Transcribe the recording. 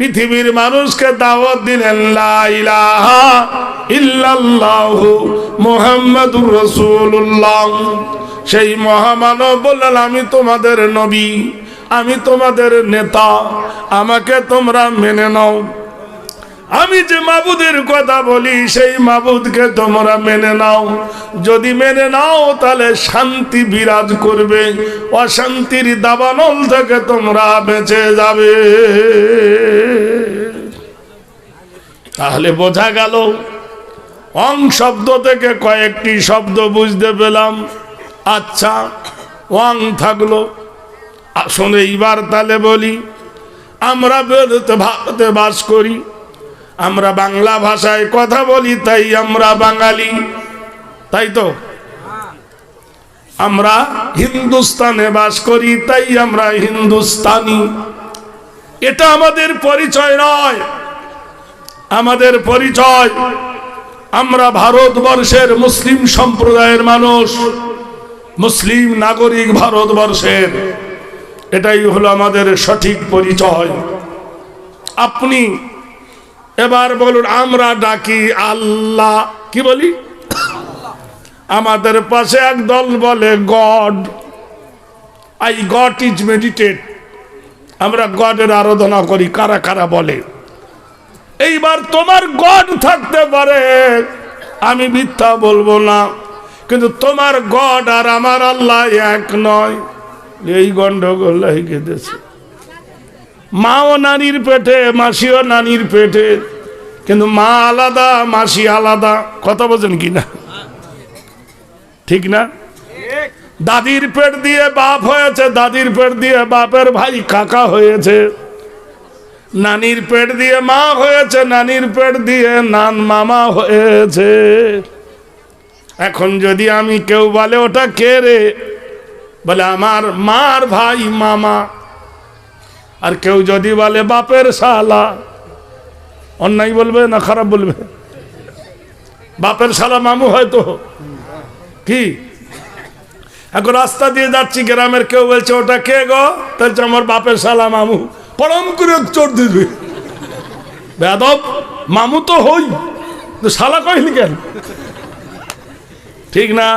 পৃথিবীর মানুষকে দাওয়াত দিলেন ইল্লাল্লাহু মুহাম্মাদুর রাসূলুল্লাহ। সেই মহামানব বললেন আমি তোমাদের নবী, আমি তোমাদের নেতা, আমাকে তোমরা মেনে নাও। আমি যে মাবুদের কথা বলি, সেই মাবুদকে তোমরা মেনে নাও। যদি মেনে নাও, তাহলে শান্তি বিরাজ করবে, অশান্তির দাবানল থেকে তোমরা বেঁচে যাবে। তাহলে বোঝা গেল, অং শব্দ থেকে কয়েকটি শব্দ বুঝতে পেলাম। আচ্ছা ওয়াং থাকল। আসলে এইবার তাহলে বলি, আমরা ভারতে বাস করি, আমরা বাংলা ভাষায় কথা বলি, তাই আমরা বাঙালি। তাই তো? আমরা হিন্দুস্তানে বাস করি, তাই আমরা হিন্দুস্তানি। এটা আমাদের পরিচয় নয়। আমাদের পরিচয়। আমরা ভারতবর্ষের মুসলিম সম্প্রদায়ের মানুষ, মুসলিম নাগরিক ভারতবর্ষের। এটাই হলো আমাদের সঠিক পরিচয়। আপনি এবার বলুন, আমরা ডাকি আল্লাহ। কি বলি? আমাদের পাশে এক দল বলে, god. I god is meditate. আমরা গডের আরাধনা করি, কারা কারা বলে? এইবার তোমার গড থাকতে পারে। আমি মিথ্যা বলব না, কিন্তু তোমার গড আর আমার আল্লাহ এক নয়। এই গন্ডগোল গেছে। মাও নানির পেটে, মাসিও নানির পেটে, কিন্তু মা আলাদা, মাসি আলাদা। কথা বোঝেন কি না? ঠিক না? দাদির পেট দিয়ে বাপ হয়েছে, দাদির পেট দিয়ে বাপের ভাই কাকা হয়েছে। নানির পেট দিয়ে মা হয়েছে, নানির পেট দিয়ে নান মামা হয়েছে। এখন যদি আমি কেউ বলে, ওটা কে রে? বলে, আমার মার ভাই মামা। আর কেউ যদি বলে, বাপের শালা। অন্যায় বলবে না খারাপ বলবে? বাপের শালা মামু হয়তো। কি? এখন রাস্তা দিয়ে যাচ্ছি, গ্রামের কেউ বলছে, ওটা কে গো? তাহলে আমার বাপের শালা মামু। পরম করে চোর দিবে বেদব মামু তো হই। শালা কইলি কেন? ঠিক না?